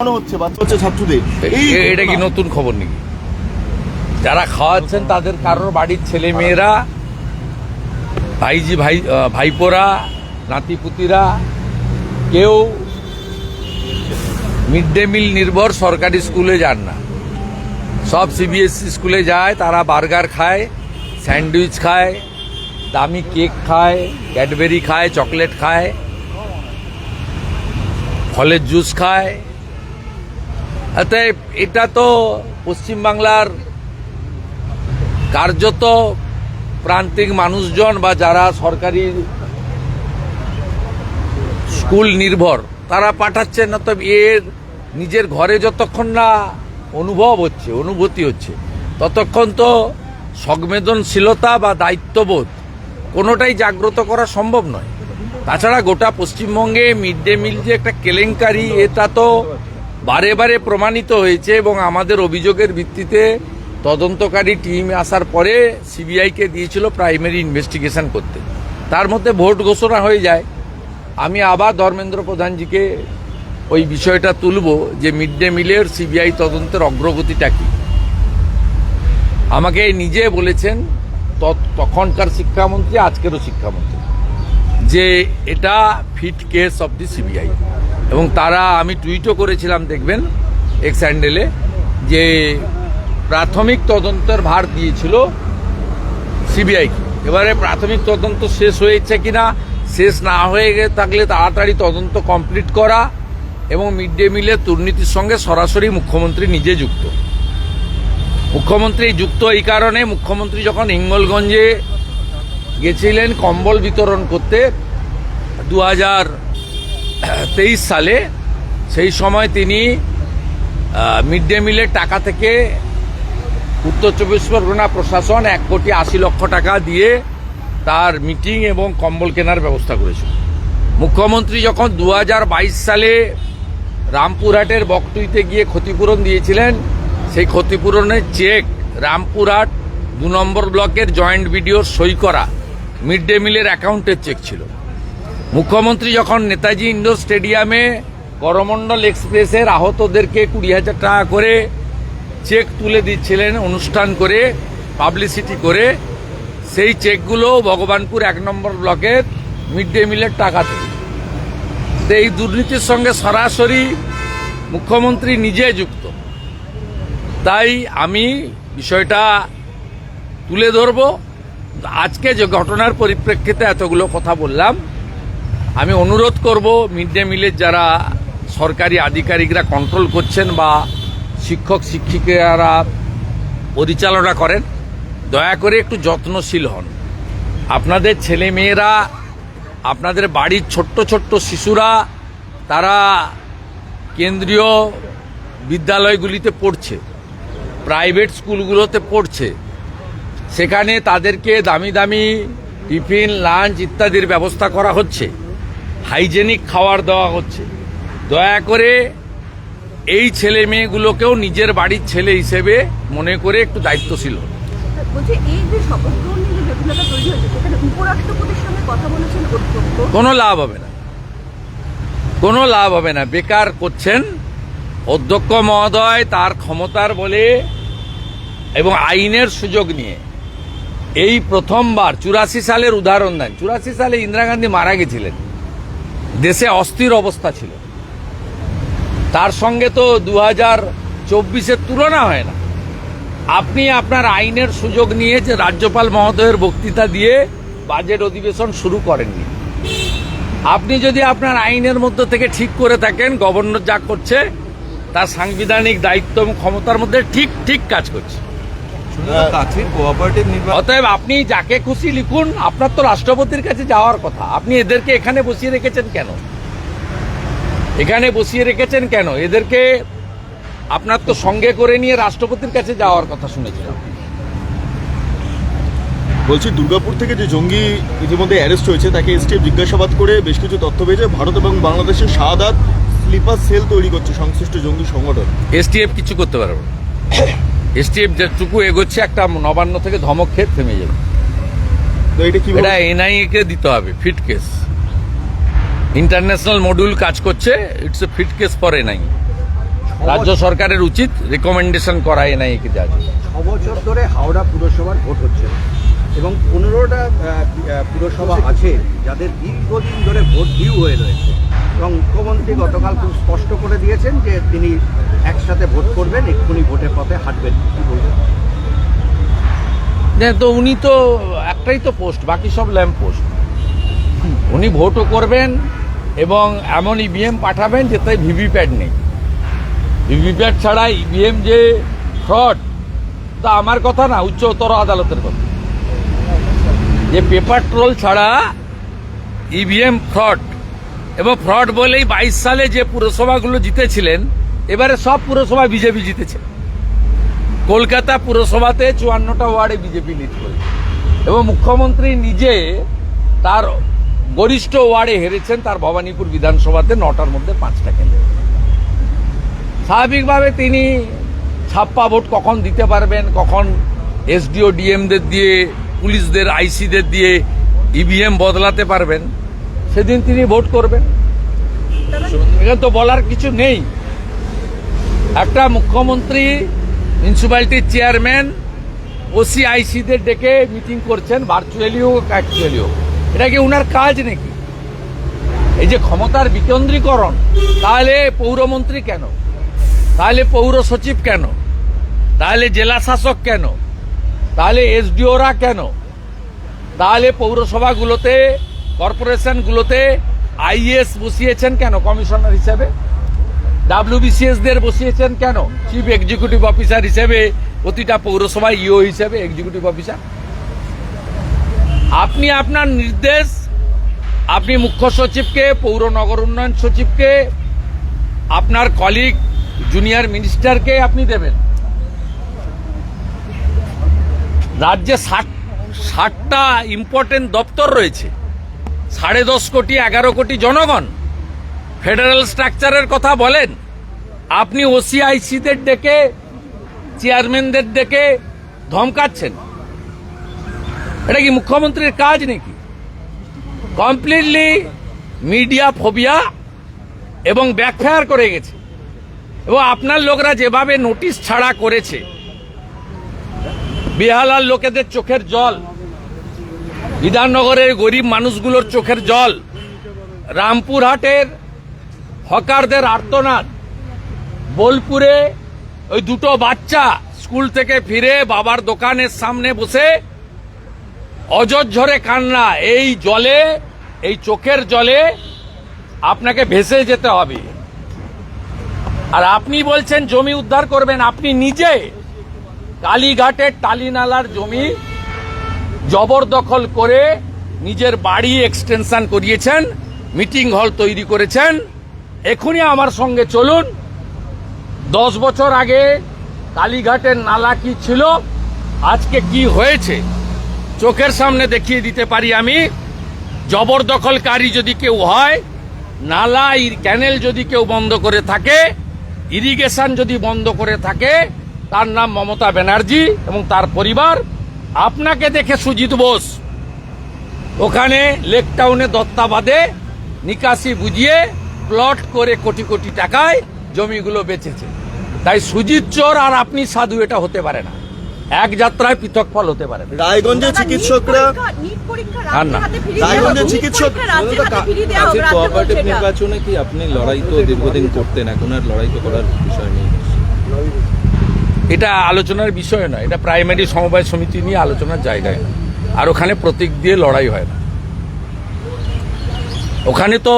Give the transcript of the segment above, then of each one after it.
মনে হচ্ছে বাচ্চা বাচ্চা ছাত্রদের। এটা কি নতুন খবর নাকি? যারা খাওয়াচ্ছেন তাদের কারোর বাড়ির ছেলে মেয়েরা ভাইজি ভাই ভাইপোরা নাতিপুতিরা কেউ মিড ডে মিল নির্ভর সরকারি স্কুলে যান না। সব সিবিএসসি স্কুলে যায় তারা বার্গার খায় স্যান্ডউইচ খায় দামি কেক খায় ক্যাডবেরি খায় চকলেট খায় ফলের জুস খায় অতএব এটা তো পশ্চিমবাংলার কার্যত প্রান্তিক মানুষজন বা যারা সরকারি স্কুল নির্ভর, তারা পাঠাচ্ছেন তো এর নিজের ঘরে যতক্ষণ না অনুভব হচ্ছে, অনুভূতি হচ্ছে, ততক্ষণ তো সংবেদনশীলতা বা দায়িত্ববোধ কোনোটাই জাগ্রত করা সম্ভব নয়। তাছাড়া গোটা পশ্চিমবঙ্গে মিড ডে মিল যে একটা কেলেঙ্কারি, এটা তো বারে বারে প্রমাণিত হয়েছে এবং আমাদের অভিযোগের ভিত্তিতে তদন্তকারী টিম আসার পরে সিবিআইকে দিয়েছিল প্রাইমারি ইনভেস্টিগেশন করতে। তার মধ্যে ভোট ঘোষণা হয়ে যায়। আমি আবার ধর্মেন্দ্র প্রধানজিকে ওই বিষয়টা তুলব যে মিড ডে মিলের সিবিআই তদন্তের অগ্রগতিটা কি। আমাকে নিজে বলেছেন তখনকার শিক্ষামন্ত্রী, আজকেরও শিক্ষামন্ত্রী, যে এটা fit case of the CBI. এবং তারা, আমি টুইটও করেছিলাম, দেখবেন এক্স হ্যান্ডেলে যে প্রাথমিক তদন্তের ভার দিয়েছিল সিবিআই এবারে প্রাথমিক তদন্ত শেষ হয়েছে কিনা, শেষ না হয়ে থাকলে তাড়াতাড়ি তদন্ত কমপ্লিট করা এবং মিড ডে মিলের দুর্নীতির সঙ্গে সরাসরি মুখ্যমন্ত্রী নিজে যুক্ত। মুখ্যমন্ত্রী যুক্ত এই কারণে মুখ্যমন্ত্রী যখন হিঙ্গলগঞ্জে গেছিলেন কম্বল বিতরণ করতে দু হাজার তেইশ সালে সেই সময় তিনি মিড ডে মিলের টাকা থেকে উত্তর চব্বিশ পরগনা প্রশাসন এক কোটি আশি লক্ষ টাকা দিয়ে তার মিটিং এবং কম্বল কেনার ব্যবস্থা করেছিল। মুখ্যমন্ত্রী যখন দু হাজার বাইশ সালে রামপুরহাটের বকটুইতে গিয়ে ক্ষতিপূরণ দিয়েছিলেন, সেই ক্ষতিপূরণের চেক রামপুরহাট দু নম্বর ব্লকের জয়েন্ট ভিডিওর সই করা মিড ডে মিলের অ্যাকাউন্টের চেক ছিল। মুখ্যমন্ত্রী যখন নেতাজি ইন্ডোর স্টেডিয়ামে করমণ্ডল এক্সপ্রেসের আহতদেরকে কুড়ি হাজার টাকা করে চেক তুলে দিচ্ছিলেন, অনুষ্ঠান করে, পাবলিসিটি করে, সেই চেকগুলো ভগবানপুর এক নম্বর ব্লকের মিড ডে মিলের টাকা থেকে তো এই দুর্নীতির সঙ্গে সরাসরি মুখ্যমন্ত্রী নিজে যুক্ত। তাই আমি বিষয়টা তুলে ধরব। আজকে যে ঘটনার পরিপ্রেক্ষিতে এতগুলো কথা বললাম আমি অনুরোধ করব মিড ডে মিলের যারা সরকারি আধিকারিকরা কন্ট্রোল করছেন বা শিক্ষক শিক্ষিকারা পরিচালনা করেন, দয়া করে একটু যত্নশীল হন। আপনাদের ছেলে মেয়েরা, আপনাদের বাড়ির ছোট্ট ছোট্ট শিশুরা, তারা কেন্দ্রীয় বিদ্যালয়গুলিতে পড়ছে, প্রাইভেট স্কুলগুলোতে পড়ছে। সেখানে তাদেরকে দামি দামি টিফিন, লাঞ্চ ইত্যাদির ব্যবস্থা করা হচ্ছে। হাইজেনিক খাবার দেওয়া হচ্ছে। দয়া করে এই ছেলে মেয়েগুলোকেও নিজের বাড়ির ছেলে হিসেবে মনে করে একটু দায়িত্বশীল কোনো লাভ হবে না। কোনো লাভ হবে না। বেকার করছেন অধ্যক্ষ মহোদয় তার ক্ষমতার বলে এবং আইনের সুযোগ নিয়ে। এই প্রথমবার চুরাশি সালের উদাহরণ দেন। চুরাশি সালে ইন্দিরা গান্ধী মারা গেছিলেন। দেশে অস্থির অবস্থা ছিল। তার সঙ্গে তো দু হাজার চব্বিশের তুলনা হয় না। আপনি আপনার আইনের সুযোগ নিয়ে যে রাজ্যপাল মহোদয়ের বক্তৃতা দিয়ে বাজেট অধিবেশন শুরু করেননি। আপনি যদি আপনার আইনের মধ্যে থেকে ঠিক করে থাকেন, গভর্নর যা করছে, তার সাংবিধানিক দায়িত্ব এবং ক্ষমতার মধ্যে ঠিক ঠিক কাজ করছে। অতএব আপনি যাকে খুশি লিখুন আপনার তো রাষ্ট্রপতির কাছে যাওয়ার কথা। আপনি এদেরকে এখানে বসিয়ে রেখেছেন কেন? এখানে বসিয়ে রেখেছেন কেন? এদেরকে আপনার তো সঙ্গে করে নিয়ে রাষ্ট্রপতির কাছে যাওয়ার কথা শুনেছিলাম। বলছি দুর্গাপুর থেকে যে জঙ্গি ইতিমধ্যে অ্যারেস্ট হয়েছে তাকে এসটিএফ জিজ্ঞাসাবাদ করে বেশ কিছু তথ্য পেয়েছে। ভারত এবং বাংলাদেশের শাহাদাত স্লিপার সেল তৈরি করছে সংশ্লিষ্ট জঙ্গি সংগঠন। এসটিএফ কিছু করতে পারবে এসটিএফ যেটুকু এগোচ্ছে একটা নবান্ন থেকে ধমক খেয়ে থেমে যাবে। তো এটা এনআইএ কে দিতে হবে ফিট কেস। ইন্টারন্যাশনাল মডিউল কাজ করছে it's a fit case for NI. রাজ্য সরকারের উচিত রেকমেন্ডেশন করা এনআইএ কে ছ বছর ধরে হাওড়া পুরসভার ভোট হচ্ছে এবং পনেরোটা পুরসভা আছে যাদের দীর্ঘদিন ধরে ভোট ডিউ হয়ে রয়েছে। এবং মুখ্যমন্ত্রী গতকাল খুব স্পষ্ট করে দিয়েছেন যে তিনি একসাথে ভোট করবেন, এক্ষুনি ভোটের পথে হাঁটবেন। কি বলবেন তো উনি তো একটাই তো পোস্ট, বাকি সব ল্যাম্প পোস্ট। উনি ভোটও করবেন এবং এমন ইভিএম পাঠাবেন যেতে ভিভিপ্যাট নেই। ভিভিপ্যাট ছাড়া ইভিএম যে ফ্রড, তা আমার কথা না উচ্চতর আদালতের কথা। যে পেপার ট্রোল ছাড়া ইভিএম ফ্রড, এবং ফ্রড বলেই বাইশ সালে যে পুরসভাগুলো জিতেছিলেন এবারে সব পুরসভা বিজেপি জিতেছে। কলকাতা পুরসভাতে চুয়ান্নটা ওয়ার্ডে বিজেপি লিড করে এবং মুখ্যমন্ত্রী নিজে তার গরিষ্ঠ ওয়ার্ডে হেরেছেন, তার ভবানীপুর বিধানসভাতে নটার মধ্যে পাঁচটা কেন্দ্রে। স্বাভাবিকভাবে তিনি ছাপ্পা ভোট কখন দিতে পারবেন, কখন এসডিও, ডিএমদের দিয়ে, পুলিশদের, আইসিদের দিয়ে ইভিএম বদলাতে পারবেন, সেদিন তিনি ভোট করবেন। এখানে তো বলার কিছু নেই। একটা মুখ্যমন্ত্রী মিউনিসিপ্যালিটির চেয়ারম্যান ওসিআইসিদের ডেকে মিটিং করছেন ভার্চুয়ালি হোক অ্যাকচুয়ালি হোক। এটা কি ওনার কাজ নাকি? এই যে ক্ষমতার বিকেন্দ্রীকরণ, তাহলে পৌরমন্ত্রী কেন? তাহলে পৌর সচিব কেন? তাহলে জেলা শাসক কেন? তাহলে এসডিওরা কেন? তাহলে পৌরসভাগুলোতে কর্পোরেশনগুলোতে আইএস বসিয়েছেন কেন, কমিশনার হিসেবে? ডাব্লিউবিসিএস দের বসিয়েছেন কেন? চিফ এক্সিকিউটিভ অফিসার হিসেবে প্রতিটা পৌরসভা ইও হিসেবে এক্সিকিউটিভ অফিসার আপনি আপনার নির্দেশ, আপনি মুখ্য সচিবকে, পৌর নগর উন্নয়ন সচিবকে, আপনার কলিগ জুনিয়র মিনিস্টারকে আপনি দেবেন। রাজ্যে ষাট, ষাটটা ইম্পর্টেন্ট দপ্তর রয়েছে। সাড়ে দশ কোটি, এগারো কোটি জনগণ। ফেডারেল স্ট্রাকচারের কথা বলেন। আপনি ওসিআইসিদের ডেকে, চেয়ারম্যানদের ডেকে ধমকাচ্ছেন। এটা কি মুখ্যমন্ত্রীর কাজ নাকি? কমপ্লিটলি মিডিয়া ফোবিয়া এবং ব্যাকফায়ার করে গেছে। এবং আপনার লোকরা যেভাবে নোটিশ ছাড়া করেছে, বেহালার লোকেদের চোখের জল, বিধাননগরের গরিব মানুষগুলোর চোখের জল, রামপুরহাটের হকারদের আর্তনাদ। বোলপুরে ওই দুটো বাচ্চা স্কুল থেকে ফিরে বাবার দোকানের সামনে বসে অজর কান্না, এই জলে, এই চোখের জলে আপনাকে ভেসে যেতে হবে। আর আপনি বলছেন জমি উদ্ধার করবেন, আপনি নিজে কালীঘাটের টালিনালার জমি জবরদখল করে নিজের বাড়ি এক্সটেনশন করিয়েছেন, মিটিং হল তৈরি করেছেন। এখনই আমার সঙ্গে চলুন। দশ বছর আগে কালীঘাটের নালা কি ছিল, আজকে কি হয়েছে, চোখের সামনে দেখিয়ে দিতে পারি আমি। জবরদখলকারী যদি কেউ হয়, নালা ক্যানেল যদি কেউ বন্ধ করে থাকে, ইরিগেশন যদি বন্ধ করে থাকে, তার নাম মমতা ব্যানার্জি এবং তার পরিবার। আপনাকে দেখে সুজিত বোস। ওখানে লেক টাউনে দত্তাবাদে নিকাশি বুঝিয়ে প্লট করে কোটি কোটি টাকায় জমিগুলো বেচেছে। তাই সুজিত চোর আর আপনি সাধু এটা হতে পারে না। এক যাত্রায় পৃথক ফল হতে পারে। রায়গঞ্জের চিকিৎসকরা রায়গঞ্জের চিকিৎসক- কোঅপারেটিভ নির্বাচনে কি আপনি লড়াই তো দীর্ঘদিন করতেন এখন আর লড়াই তো করার বিষয় নেই। এটা আলোচনার বিষয় নয় এটা প্রাইমারি সমবায় সমিতি নিয়ে আলোচনার জায়গায় না আর ওখানে প্রতীক দিয়ে লড়াই হয় না। ওখানে তো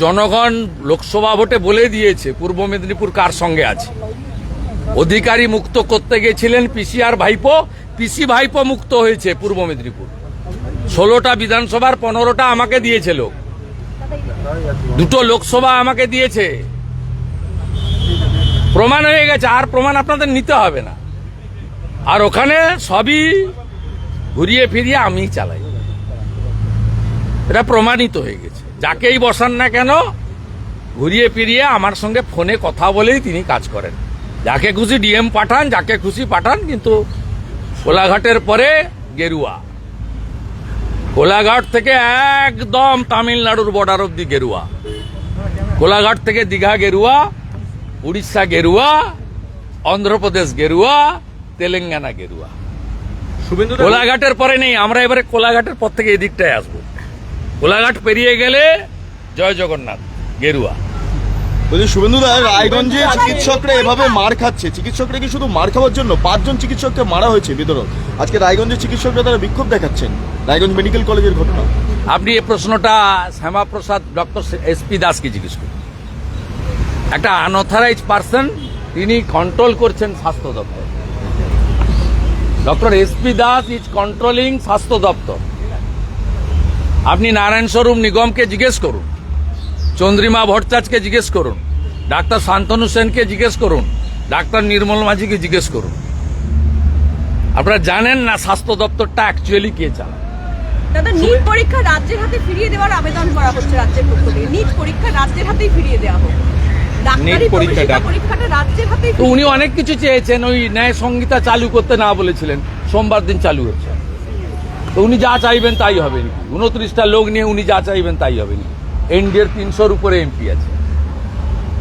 জনগণ লোকসভা ভোটে বলে দিয়েছে, পূর্ব মেদিনীপুর কার সঙ্গে আছে? অধিকারী মুক্ত করতে গেছিলেন পিসি আর ভাইপো, পিসি ভাইপো মুক্ত হয়েছে পূর্ব মেদিনীপুর। ষোলোটা বিধানসভার পনেরোটা আমাকে দিয়েছে লোক। দুটো লোকসভা আমাকে দিয়েছে। প্রমাণ হয়ে গেছে, আর প্রমাণ আপনাদের নিতে হবে না। আর ওখানে সবই ঘুরিয়ে ফিরিয়ে আমি চালাই। এটা প্রমাণিত হয়ে গেছে। যাকেই বসান না কেন ঘুরিয়ে ফিরিয়ে আমার সঙ্গে ফোনে কথা বলেই তিনি কাজ করেন। যাকে খুশি ডিএম পাঠান যাকে খুশি পাঠান কিন্তু কোলাঘাটের পরে গেরুয়া। কোলাঘাট থেকে একদম তামিলনাড়ুর বর্ডার অব্দি গেরুয়া। কোলাঘাট থেকে দীঘা গেরুয়া উড়িষ্যা গেরুয়া অন্ধ্রপ্রদেশ গেরুয়া তেলেঙ্গানা গেরুয়া। কোলাঘাটের পরে নেই আমরা এবারে কোলাঘাটের পর থেকে এদিকটায় আসব। কোলাঘাট পেরিয়ে গেলে জয় জগন্নাথ গেরুয়া। বলছি শুভেন্দুদা রায়গঞ্জে চিকিৎসকরা এভাবে মার খাচ্ছে। চিকিৎসকরা কি শুধু মার খাওয়ার জন্য? পাঁচজন চিকিৎসককে মারা হয়েছে বিতরক আজকে রায়গঞ্জের চিকিৎসকরা তারা বিক্ষোভ দেখাচ্ছেন। রায়গঞ্জ মেডিকেল কলেজের ঘটনা। আপনি এই প্রশ্নটা শ্যামাপ্রসাদ ডক্টর এসপি দাসকে জিজ্ঞেস করুন। একটা আনঅথরাইজ পার্সন তিনি কন্ট্রোল করছেন স্বাস্থ্য দপ্তর। Doctor SP Das is controlling স্বাস্থ্য দপ্তর। আপনি নারায়ণ স্বরূপ নিগমকে জিজ্ঞেস করুন চন্দ্রিমা ভট্টাচার্যকে জিজ্ঞেস করুন ডাক্তার শান্তনু সেনকে জিজ্ঞেস করুন ডাক্তার নির্মল মাঝিকে জিজ্ঞেস করুন। আপনারা জানেন না স্বাস্থ্য দপ্তরটা অ্যাকচুয়ালি কে চালায়? দাদা নিট পরীক্ষা রাজ্যের হাতে ফিরিয়ে দেওয়ার আবেদন করা হচ্ছে রাজ্যের পক্ষ থেকে। নিট পরীক্ষা রাজ্যের হাতেই ফিরিয়ে দেওয়া হোক। ডাক্তারি NEET পরীক্ষা, প্রবেশিকা ডাক- পরীক্ষাটা রাজ্যের হাতেই তো উনি অনেক কিছু চেয়েছেন ওই ন্যায় সংহিতা চালু করতে না বলেছিলেন সোমবার দিন চালু হচ্ছে তো উনি যা চাইবেন তাই হবে নাকি? উনত্রিশটা লোক নিয়ে উনি যা চাইবেন তাই হবে নাকি? এনডিএর তিনশোর উপরে এমপি আছে।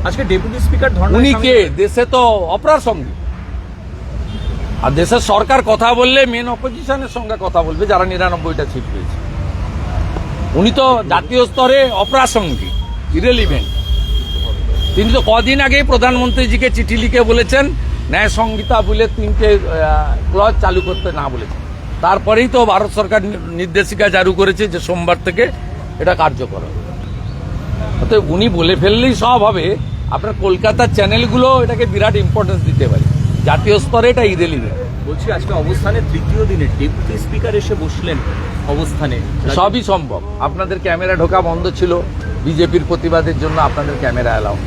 আজকে ডেপুটি স্পিকার উনি কে? দেশে তো অপরার সঙ্গে। আর দেশের সরকার কথা বললে মেন অপোজিশনের সঙ্গে কথা বলবে যারা নিরানব্বইটা সিট পেয়েছে। উনি তো জাতীয় স্তরে অপ্রাসঙ্গিক ইরেলিভেন্ট তিনি তো কদিন আগেই প্রধানমন্ত্রীজিকে চিঠি লিখে বলেছেন ন্যায় সংহিতা বলে তিনটে ক্লজ চালু করতে না বলেছেন। তারপরেই তো ভারত সরকার নির্দেশিকা জারি করেছে যে সোমবার থেকে এটা কার্যকর হবে। অতএব উনি বলে ফেললেই সব হবে। আপনার কলকাতার চ্যানেলগুলো এটাকে বিরাট ইম্পর্টেন্স দিতে পারে। জাতীয় স্তরে এটা ইরেলিভেন্ট বলছি আজকে অবস্থানে তৃতীয় দিনে ডেপুটি স্পিকার এসে বসলেন অবস্থানে। সবই সম্ভব। আপনাদের ক্যামেরা ঢোকা বন্ধ ছিল। বিজেপির প্রতিবাদের জন্য আপনাদের ক্যামেরা এলাও।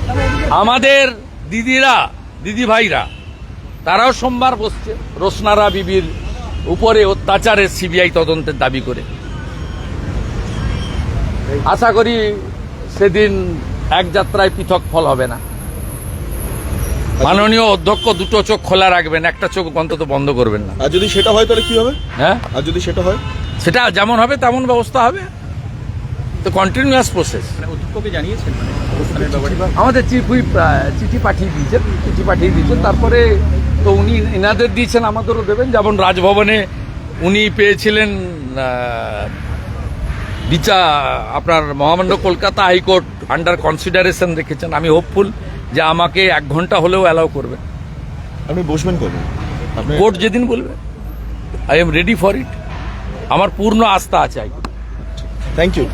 আমাদের দিদিরা দিদি ভাইরা তারাও সোমবার বসছে। রোশনারা বিবির উপরে অত্যাচারের সিবিআই তদন্তের দাবি করে। আশা করি সেদিন এক যাত্রায় পৃথক ফল হবে না। মাননীয় অধ্যক্ষ দুটো চোখ খোলা রাখবেন একটা চোখ অন্তত বন্ধ করবেন না। আর যদি সেটা হয় তাহলে কি হবে? হ্যাঁ? আর যদি সেটা হয়? সেটা যেমন হবে তেমন ব্যবস্থা হবে। তো কন্টিনিউয়াস প্রসেস মানে অধ্যক্ষকে জানিয়েছেন মানে আমাদের চিফ হুইপ চিঠি পাঠিয়ে দিয়েছেন চিঠি পাঠিয়ে দিয়েছেন। তারপরে তো উনি এনাদের দিয়েছেন আমাদেরও দেবেন। যেমন রাজভবনে উনি পেয়েছিলেন আহ, বিচা আপনার মহামান্য কলকাতা হাইকোর্ট আন্ডার কনসিডারেশন রেখেছেন। আমি হোপফুল যে আমাকে এক ঘণ্টা হলেও অ্যালাউ করবে আপনি বসবেন কবে? আপনি কোর্ট যেদিন বলবে I am ready for it আমার পূর্ণ আস্থা আছে। Thank you